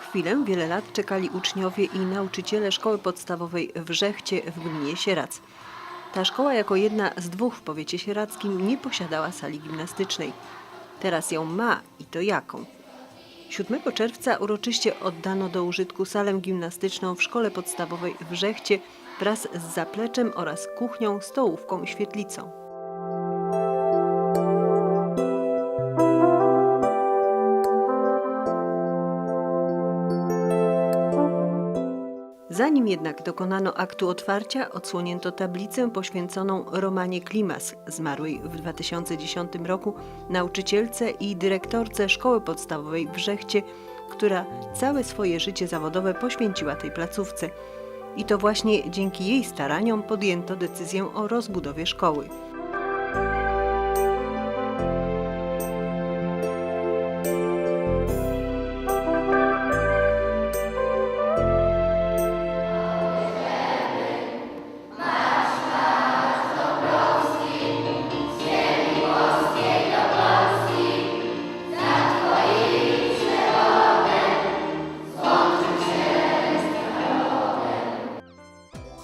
chwilę wiele lat czekali uczniowie i nauczyciele szkoły podstawowej w Żechcie w gminie Sierac. Ta szkoła jako jedna z dwóch w powiecie sieradzkim nie posiadała sali gimnastycznej. Teraz ją ma i to jaką? 7 czerwca uroczyście oddano do użytku salę gimnastyczną w szkole podstawowej w Żechcie wraz z zapleczem oraz kuchnią, stołówką i świetlicą. Jednak dokonano aktu otwarcia, odsłonięto tablicę poświęconą Romanie Klimas, zmarłej w 2010 roku nauczycielce i dyrektorce szkoły podstawowej w Żechcie, która całe swoje życie zawodowe poświęciła tej placówce. I to właśnie dzięki jej staraniom podjęto decyzję o rozbudowie szkoły.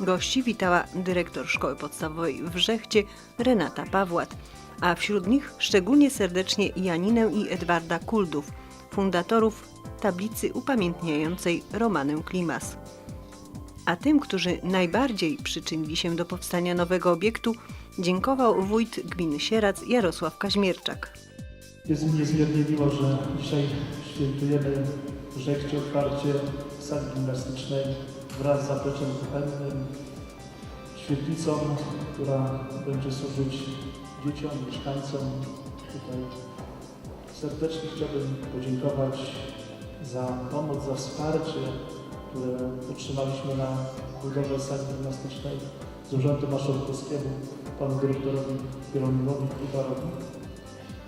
Gości witała dyrektor szkoły podstawowej w Żechcie Renata Pawłat, a wśród nich szczególnie serdecznie Janinę i Edwarda Kuldów, fundatorów tablicy upamiętniającej Romanę Klimas. A tym, którzy najbardziej przyczynili się do powstania nowego obiektu, dziękował wójt gminy Sierac Jarosław Kaźmierczak. Jest mi niezmiernie miło, że dzisiaj świętujemy w Żechcie otwarcie sali gimnastycznej wraz z zapleczem kuchennym, świetlicą, która będzie służyć dzieciom, mieszkańcom. Tutaj serdecznie chciałbym podziękować za pomoc, za wsparcie, które otrzymaliśmy na budowę sali gimnastycznej z Urzędu Marszałkowskiego, panu dyrektorowi Jeronimowi Kubarowi.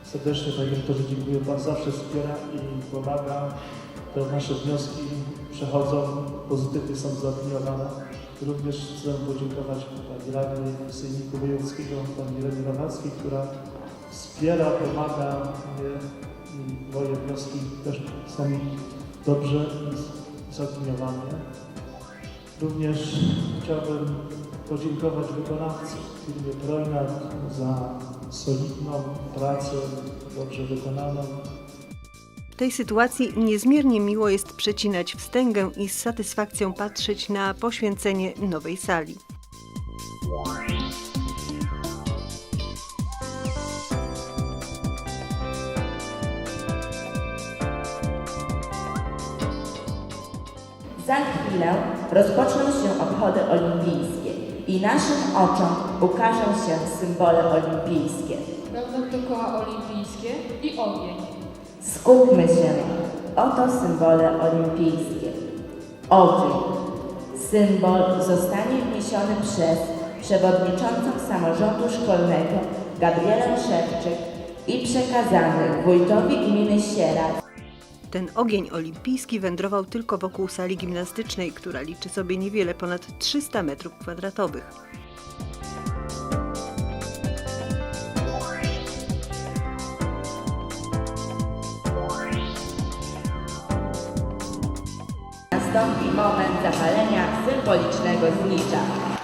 Serdecznie panie dyrektorze dziękuję. Pan zawsze wspiera i pomaga. Te nasze wnioski przechodzą, pozytywnie są zaopiniowane. Również chcę podziękować pani radnej Sejmiku Wojewódzkiego, pani Irenie Rawackiej, która wspiera, pomaga mnie i moje wnioski też są dobrze zaopiniowane. Również chciałbym podziękować wykonawcy firmie Projnat za solidną pracę, dobrze wykonaną. W tej sytuacji niezmiernie miło jest przecinać wstęgę i z satysfakcją patrzeć na poświęcenie nowej sali. Za chwilę rozpoczną się obchody olimpijskie i naszym oczom ukażą się symbole olimpijskie. Będą to koła olimpijskie i ogień. Skupmy się. Oto symbole olimpijskie. Ogień. Symbol zostanie wniesiony przez przewodniczącą samorządu szkolnego Gabrielę Szewczyk i przekazany wójtowi gminy Sieradz Ten ogień olimpijski wędrował tylko wokół sali gimnastycznej, która liczy sobie niewiele ponad 300 metrów kwadratowych. Nastąpi moment zapalenia symbolicznego znicza.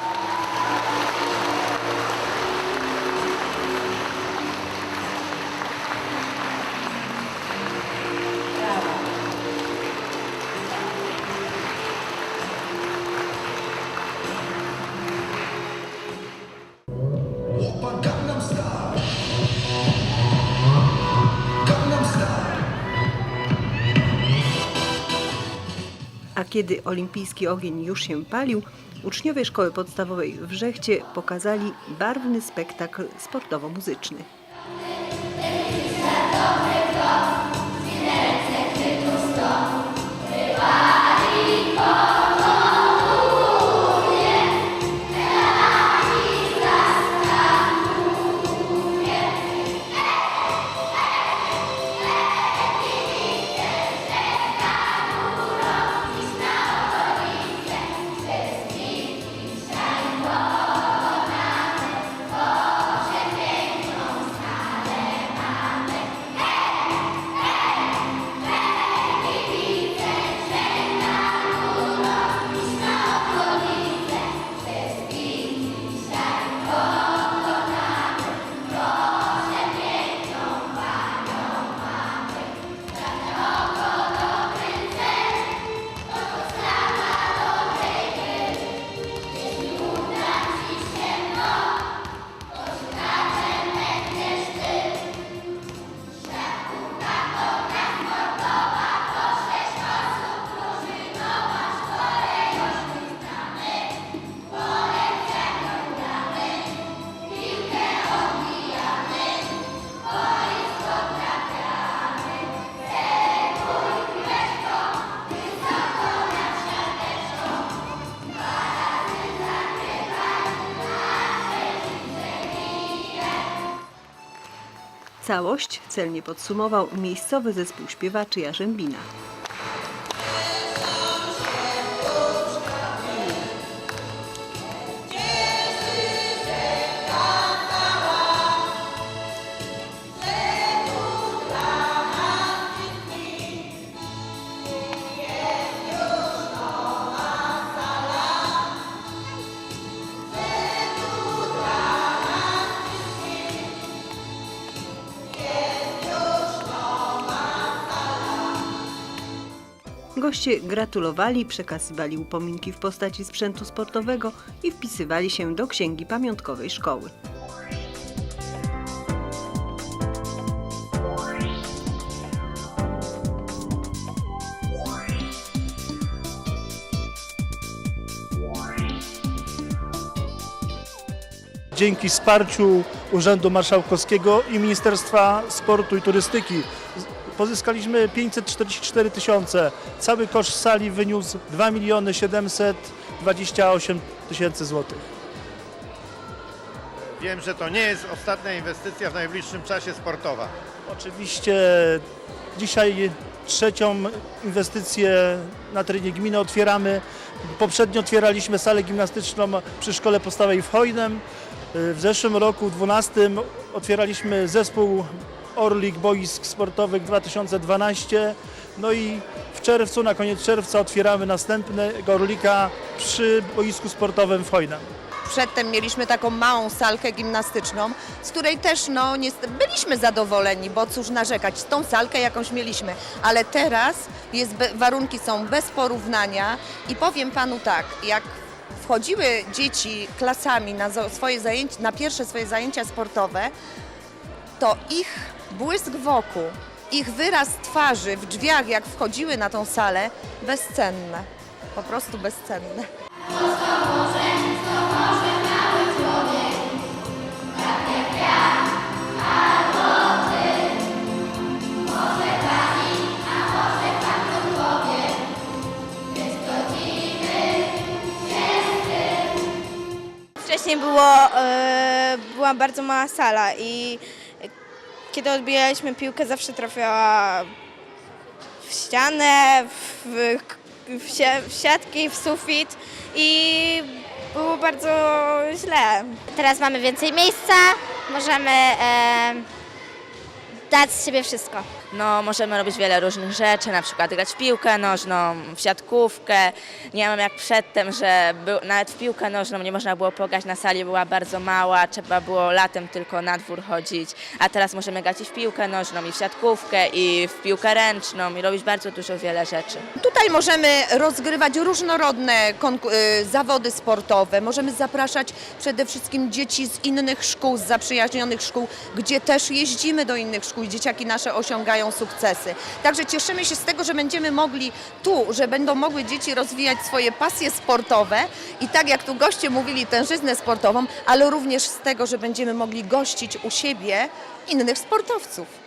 Kiedy olimpijski ogień już się palił, uczniowie szkoły podstawowej w Żechcie pokazali barwny spektakl sportowo-muzyczny. Całość celnie podsumował miejscowy zespół śpiewaczy Jarzębina. Goście gratulowali, przekazywali upominki w postaci sprzętu sportowego i wpisywali się do księgi pamiątkowej szkoły. Dzięki wsparciu Urzędu Marszałkowskiego i Ministerstwa Sportu i Turystyki pozyskaliśmy 544 tysiące. Cały koszt sali wyniósł 2 miliony 728 tysięcy złotych. Wiem, że to nie jest ostatnia inwestycja w najbliższym czasie sportowa. Oczywiście dzisiaj trzecią inwestycję na terenie gminy otwieramy. Poprzednio otwieraliśmy salę gimnastyczną przy szkole podstawowej w Hojnem. W zeszłym roku, 12, otwieraliśmy zespół Orlik Boisk Sportowych 2012. No i w czerwcu, na koniec czerwca otwieramy następnego Orlika przy boisku sportowym w Hojnem. Przedtem mieliśmy taką małą salkę gimnastyczną, z której też no, nie, byliśmy zadowoleni, bo cóż narzekać, tą salkę jakąś mieliśmy, ale teraz jest, warunki są bez porównania i powiem Panu tak, jak wchodziły dzieci klasami na swoje zajęcia, na pierwsze swoje zajęcia sportowe, to ich błysk wokół, ich wyraz twarzy w drzwiach, jak wchodziły na tą salę, bezcenne, po prostu bezcenne. Wcześniej było, e, była bardzo mała sala i kiedy odbijaliśmy piłkę zawsze trafiała w ścianę, w, w, w siatki, w sufit i było bardzo źle. Teraz mamy więcej miejsca, możemy e, dać z siebie wszystko. No, możemy robić wiele różnych rzeczy, na przykład grać w piłkę nożną, w siatkówkę. Nie mam jak przedtem, że był, nawet w piłkę nożną nie można było pograć na sali, była bardzo mała, trzeba było latem tylko na dwór chodzić, a teraz możemy grać i w piłkę nożną, i w siatkówkę, i w piłkę ręczną, i robić bardzo dużo wiele rzeczy. Tutaj możemy rozgrywać różnorodne y, zawody sportowe, możemy zapraszać przede wszystkim dzieci z innych szkół, z zaprzyjaźnionych szkół, gdzie też jeździmy do innych szkół dzieciaki nasze sukcesy. Także cieszymy się z tego, że będziemy mogli tu, że będą mogły dzieci rozwijać swoje pasje sportowe i tak jak tu goście mówili, tężyznę sportową, ale również z tego, że będziemy mogli gościć u siebie innych sportowców.